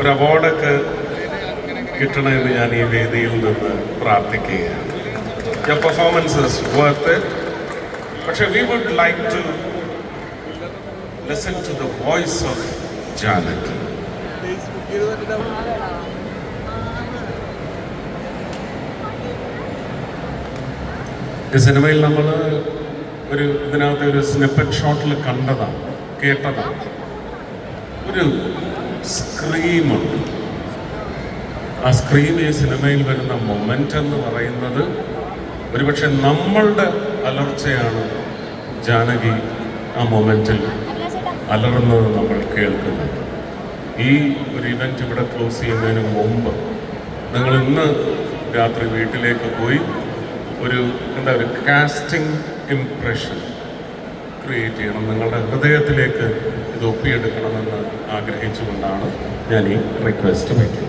ഒരു അവാർഡൊക്കെ കിട്ടണമെന്ന് ഞാൻ ഈ വേദിയിൽ നിന്ന് പ്രാർത്ഥിക്കുകയാണ് Your worth it. പക്ഷെ we would like to listen to the voice of Janaki. ഈ സിനിമയിൽ നമ്മൾ ഒരു ഇതിനകത്ത് ഒരു സ്നിപ്പറ്റ് ഷോട്ടിൽ കണ്ടതാണ് കേട്ടതാണ് ഒരു സ്ക്രീമുണ്ട് ആ സ്ക്രീം ഈ സിനിമയിൽ വരുന്ന മൊമെന്റ് എന്ന് പറയുന്നത് ഒരുപക്ഷെ നമ്മളുടെ അലർച്ചയാണ് ജാനകി ആ മൊമെന്റിൽ അലറുന്നത് നമ്മൾ കേൾക്കുന്നത്. ഈ ഒരു ഇവന്റ് ഇവിടെ ക്ലോസ് ചെയ്യുന്നതിന് മുമ്പ് നിങ്ങൾ ഇന്ന് രാത്രി വീട്ടിലേക്ക് പോയി ഒരു എന്താ ഒരു കാസ്റ്റിംഗ് ഇംപ്രഷൻ ക്രിയേറ്റ് ചെയ്യണം. നിങ്ങളുടെ ഹൃദയത്തിലേക്ക് ഇത് ഒപ്പിയെടുക്കണമെന്ന് ആഗ്രഹിച്ചുകൊണ്ടാണ് ഞാൻ ഈ റിക്വസ്റ്റ് വയ്ക്കുന്നത്.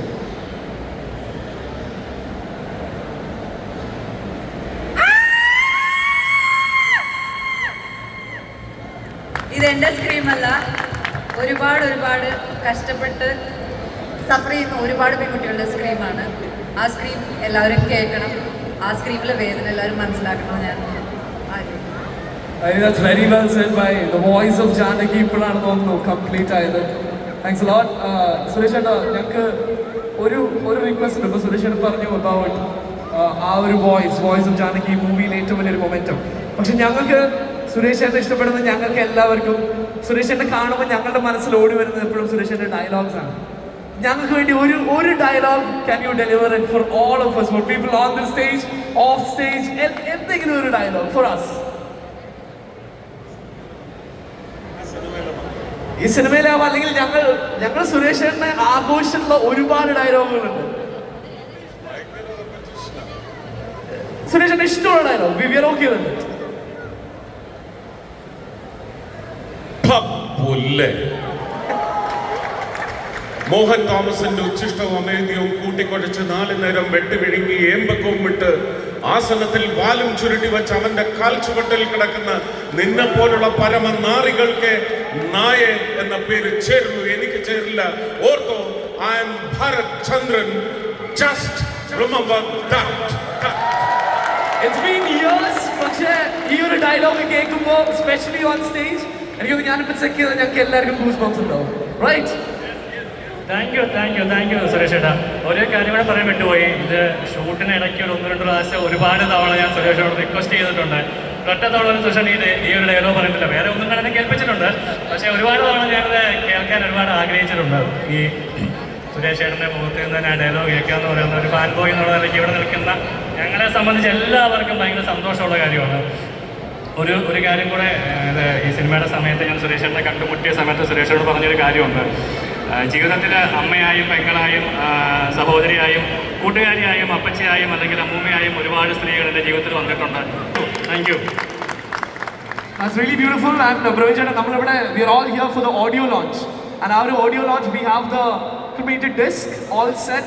ഇത് എന്റെ സ്ക്രീമല്ല ഒരുപാട് ഒരുപാട് കഷ്ടപ്പെട്ട് സഫർ ചെയ്യുന്ന ഒരുപാട് പെൺകുട്ടികളുടെ സ്ക്രീമാണ് ആ സ്ക്രീം എല്ലാവരും കേൾക്കണം. ആ സ്ക്രീമിലെ വേദന എല്ലാവരും മനസ്സിലാക്കണം ഞാൻ That's very well said by the voice of Janaki. ഇപ്പോഴാണ് തോന്നുന്നു കംപ്ലീറ്റ് ആയത്. താങ്ക്സ് ലോട്ട് സുരേഷ് ഏട്ടാ ഞങ്ങൾക്ക് ഒരു ഒരു റിക്വസ്റ്റ് ഉണ്ട്. ഇപ്പോൾ സുരേഷ് ഏട്ടൻ പറഞ്ഞു അബൌട്ട് ആ ഒരു വോയിസ് വോയിസ് ഓഫ് ജാനകി മൂവിയിൽ ഏറ്റവും വലിയൊരു മൊമെന്റം പക്ഷെ ഞങ്ങൾക്ക് സുരേഷ് ഏട്ടൻ ഇഷ്ടപ്പെടുന്ന ഞങ്ങൾക്ക് എല്ലാവർക്കും. സുരേഷ് ഏട്ടൻ കാണുമ്പോൾ ഞങ്ങളുടെ മനസ്സിൽ ഓടി വരുന്നത് എപ്പോഴും സുരേഷ് ഏട്ടൻ ഡയലോഗ്സ് ആണ്. ഞങ്ങൾക്ക് വേണ്ടി ഒരു ഒരു dialogue can you deliver it for all of us? For people on the stage off stage എന്തെങ്കിലും ഒരു ഡയലോഗ് ഫോർ us. ഈ സിനിമയിലാവാം അല്ലെങ്കിൽ ഞങ്ങൾ ഞങ്ങൾ സുരേഷേട്ടനെ ആഘോഷിച്ചിട്ടുള്ള ഒരുപാട് ഡയലോഗുകളുണ്ട്. സുരേഷേട്ടന് ഇഷ്ടമുള്ള dialogue we wear okay Mohan തോമസിന്റെ ഉച്ഛിഷ്ടവും അമേദ്യവും കൂട്ടിക്കൊടിച്ച് നാല് നേരം വെട്ടുവിഴുങ്ങി ഏമ്പക്കവും വിട്ട് ആസനത്തിൽ വാലും ചുരുട്ടി വെച്ച് അവന്റെ കാൽ ചുവട്ടിൽ കിടക്കുന്ന നിന്നെ പോലുള്ള പരമ നാറികൾക്ക് നായ എന്ന പേര് ചേരുന്നു. എനിക്ക് ചേരില്ല. Ortho I am Bharath Chandran just it's been years പക്ഷേ ഈ ഡയലോഗ് കേൾക്കുമ്പോൾ സ്പെഷ്യലി ഓൺ സ്റ്റേജ് എനിക്ക് ഞാനിപ്പോൾ ചെക്ക് ചെയ്താൽ ഞങ്ങൾക്ക് എല്ലാവർക്കും ഗൂസ് ബോംസ് ഉണ്ടാവും. Right thank you thank you thank you Suresh ഏട്ടാ. ഒരേ കാര്യം കൂടെ പറയാൻ വിട്ടുപോയി. ഇത് ഷൂട്ടിന് ഇടയ്ക്ക് ഒരു ഒന്ന് രണ്ട് പ്രാവശ്യം ഒരുപാട് തവണ ഞാൻ സുരേഷോട് റിക്വസ്റ്റ് ചെയ്തിട്ടുണ്ട്. ഒറ്റ തവണ സുരേഷൻ ഈ ഈ ഒരു ഡയലോഗ് പറഞ്ഞിട്ടില്ല. വേറെ ഒന്നും തന്നെ കേൾപ്പിച്ചിട്ടുണ്ട്. പക്ഷേ ഒരുപാട് തവണ ഞാനത് കേൾക്കാൻ ഒരുപാട് ആഗ്രഹിച്ചിട്ടുണ്ട്. ഈ സുരേഷ് ഏട്ടന്റെ മുഖത്ത് നിന്ന് തന്നെ ആ ഡയലോഗ് കേൾക്കുക എന്ന് പറയുന്ന ഒരു ഫാൻ ബോയ് എന്നുള്ള നിലയ്ക്ക് ഇവിടെ നിൽക്കുന്ന ഞങ്ങളെ സംബന്ധിച്ച് എല്ലാവർക്കും ഭയങ്കര സന്തോഷമുള്ള കാര്യമാണ്. ഒരു ഒരു കാര്യം കൂടെ ഇത് ഈ സിനിമയുടെ സമയത്ത് ഞാൻ സുരേഷേട്ടനെ കണ്ടുമുട്ടിയ സമയത്ത് സുരേഷോട് പറഞ്ഞൊരു കാര്യമുണ്ട്. ജീവിതത്തിൽ അമ്മയായും പെങ്ങളായും സഹോദരിയായും കൂട്ടുകാരിയായും അപ്പച്ചയായും അല്ലെങ്കിൽ അമ്മൂമ്മയായും ഒരുപാട് സ്ത്രീകൾ എന്റെ ജീവിതത്തിൽ വന്നിട്ടുണ്ട് thank you That's really beautiful. And uh, Chetta, നമ്മളിവിടെ we are all here for the audio launch. And our audio launch, we have the cremated disc all set.